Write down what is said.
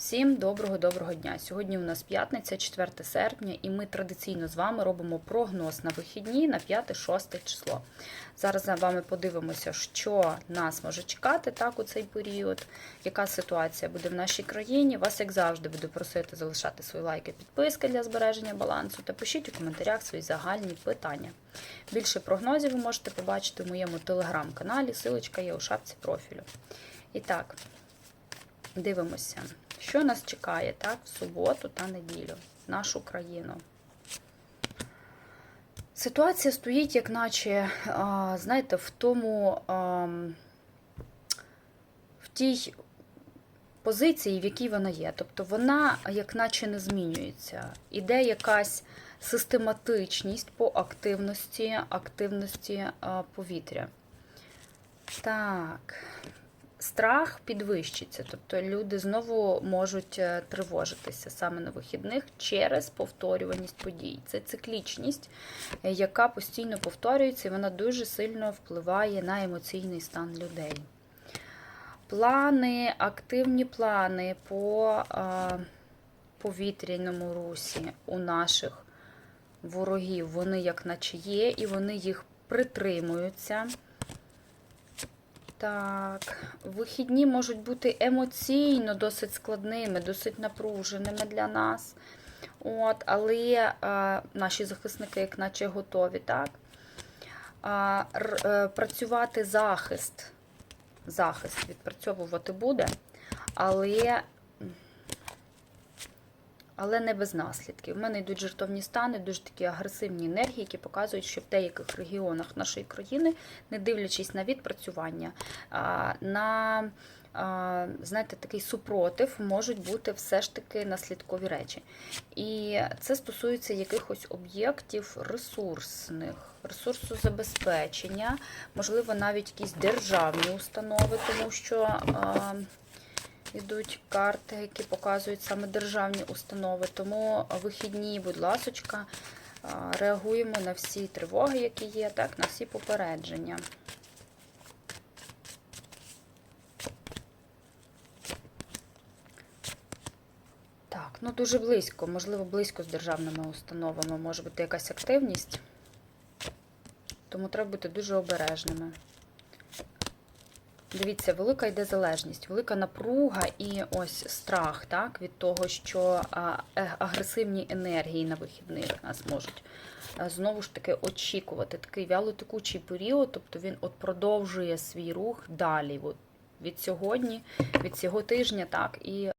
Всім доброго-доброго дня! Сьогодні у нас п'ятниця, 4 серпня, і ми традиційно з вами робимо прогноз на вихідні на 5-6 число. Зараз з вами подивимося, що нас може чекати так у цей період, яка ситуація буде в нашій країні. Вас, як завжди, буду просити залишати свої лайки, підписки для збереження балансу та пишіть у коментарях свої загальні питання. Більше прогнозів ви можете побачити в моєму телеграм-каналі, силочка є у шапці профілю. І так, дивимося. Що нас чекає так, в суботу та неділю, нашу країну? Ситуація стоїть, як наче, знаєте, в тому, в тій позиції, в якій вона є. Тобто вона, як наче, не змінюється. Іде якась систематичність по активності, активності повітря. Так страх підвищиться, тобто люди знову можуть е, тривожитися саме на вихідних через повторюваність подій. Це циклічність, е, яка постійно повторюється, і вона дуже сильно впливає на емоційний стан людей. Плани, активні плани по а, повітряному русі у наших ворогів, вони як наче є, і вони їх притримуються. Так, вихідні можуть бути емоційно досить складними, досить напруженими для нас. От, Але е, наші захисники, як наче готові, так? А, р, е, працювати захист. Захист відпрацьовувати буде, але але не без наслідків. У мене йдуть жертовні стани, дуже такі агресивні енергії, які показують, що в деяких регіонах нашої країни, не дивлячись на відпрацювання, на знаєте, такий супротив можуть бути все ж таки наслідкові речі. І це стосується якихось об'єктів ресурсних, ресурсозабезпечення, можливо, навіть якісь державні установи, тому що. Йдуть карти, які показують саме державні установи. Тому вихідні, будь ласочка, реагуємо на всі тривоги, які є, так, на всі попередження. Так, ну дуже близько, можливо, близько з державними установами може бути якась активність, тому треба бути дуже обережними. Дивіться, велика йде залежність, велика напруга і ось страх так, від того, що е, агресивні енергії на вихідних нас можуть знову ж таки очікувати. Такий вялотекучий період, тобто він от продовжує свій рух далі. От Від сьогодні, від цього тижня, так, і